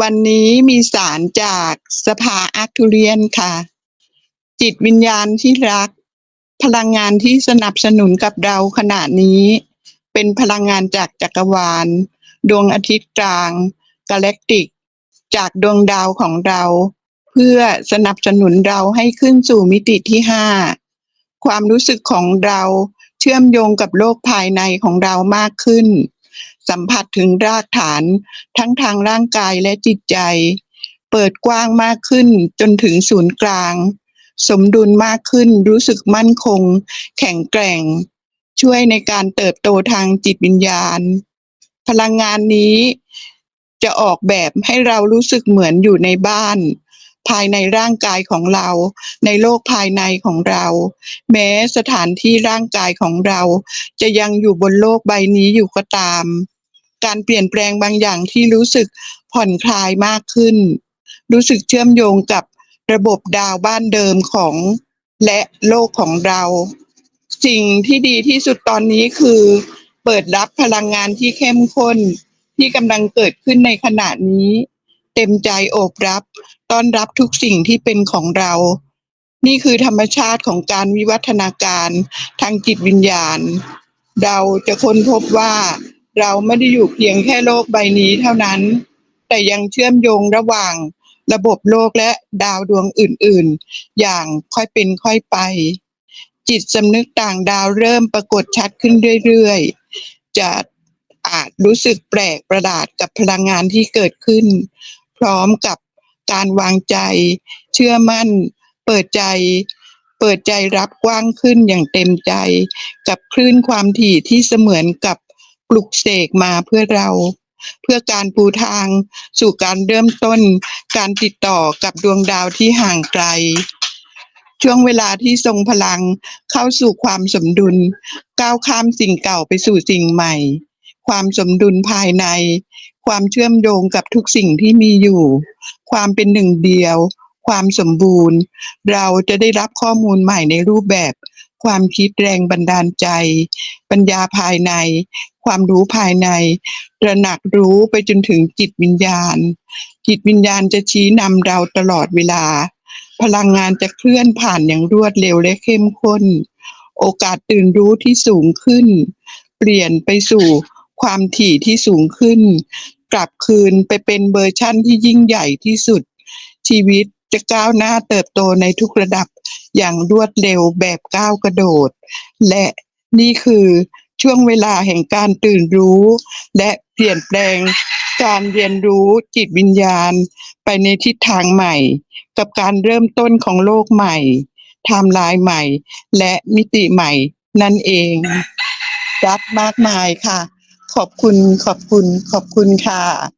วันนี้มีสารจากสภาอาร์ทูเรียนค่ะ จิตวิญญาณที่รัก พลังงานที่สนับสนุนกับเราขณะนี้ เป็นพลังงานจากจักรวาล ดวงอาทิตย์กลาง กาแล็กติก จากดวงดาวของเรา เพื่อสนับสนุนเราให้ขึ้นสู่มิติที่ห้าความรู้สึกของเราเชื่อมโยงกับโลกภายในของเรามากขึ้น สัมผัสถึงรากฐานทั้งทางร่างกายและจิตใจ เปิดกว้างมากขึ้นจนถึงศูนย์กลาง สมดุลมากขึ้นรู้สึกมั่นคง แข็งแกร่ง ช่วยในการเติบโตทางจิตวิญญาณ พลังงานนี้จะออกแบบให้เรารู้สึกเหมือนอยู่ในบ้าน ภายในร่างกายของเรา ในโลกภายในของเรา แม้สถานที่ร่างกายของเรา จะยังอยู่บนโลกใบนี้อยู่ก็ตาม การเปลี่ยนแปลงบางอย่างที่รู้สึกผ่อนคลายมากขึ้น รู้สึกเชื่อมโยงกับระบบดาวบ้านเดิมของและโลกของเรา สิ่งที่ดีที่สุดตอนนี้คือ เปิดรับพลังงานที่เข้มข้น ที่กำลังเกิดขึ้นในขณะนี้ เต็มใจโอบรับ ต้อนรับทุกสิ่งที่เป็นของเรา นี่คือธรรมชาติของการวิวัฒนาการทางจิตวิญญาณ เราจะค้นพบว่า เราไม่ได้อยู่เพียงแค่โลกใบนี้เท่านั้น แต่ยังเชื่อมโยงระหว่างระบบโลกและดาวดวงอื่นๆ อย่างค่อยเป็นค่อยไป จิตสำนึกต่างดาวเริ่มปรากฏชัดขึ้นเรื่อยๆ จะอาจรู้สึกแปลกประหลาดกับพลังงานที่เกิดขึ้น พร้อมกับการวางใจ เชื่อมั่น เปิดใจ เปิดใจรับกว้างขึ้นอย่างเต็มใจ กับคลื่นความถี่ที่เสมือนกับ ปลุกเสกมาเพื่อเรา เพื่อการปูทางสู่การเริ่มต้น การติดต่อกับดวงดาวที่ห่างไกล ช่วงเวลาที่ทรงพลังเข้าสู่ความสมดุล ก้าวข้ามสิ่งเก่าไปสู่สิ่งใหม่ ความสมดุลภายใน ความเชื่อมโยงกับทุกสิ่งที่มีอยู่ ความเป็นหนึ่งเดียวความสมบูรณ์ เราจะได้รับข้อมูลใหม่ในรูปแบบ ความคิดแรงบันดาลใจ ปัญญาภายใน ความรู้ภายใน ตระหนักรู้ไปจนถึงจิตวิญญาณ จิตวิญญาณจะชี้นำเราตลอดเวลา พลังงานจะเคลื่อนผ่านอย่างรวดเร็วและเข้มข้น โอกาสตื่นรู้ที่สูงขึ้น เปลี่ยนไปสู่ความถี่ที่สูงขึ้น กลับคืนไปเป็นเวอร์ชั่นที่ยิ่งใหญ่ที่สุด ชีวิตจะก้าวหน้าเติบโตในทุกระดับ อย่างรวดเร็วแบบก้าวกระโดด และนี่คือช่วงเวลาแห่งการตื่นรู้ และเปลี่ยนแปลงการเรียนรู้จิตวิญญาณไปในทิศทางใหม่ กับการเริ่มต้นของโลกใหม่ไทม์ไลน์ใหม่ และมิติใหม่นั่นเองรักมากมายค่ะ ขอบคุณขอบคุณขอบคุณค่ะ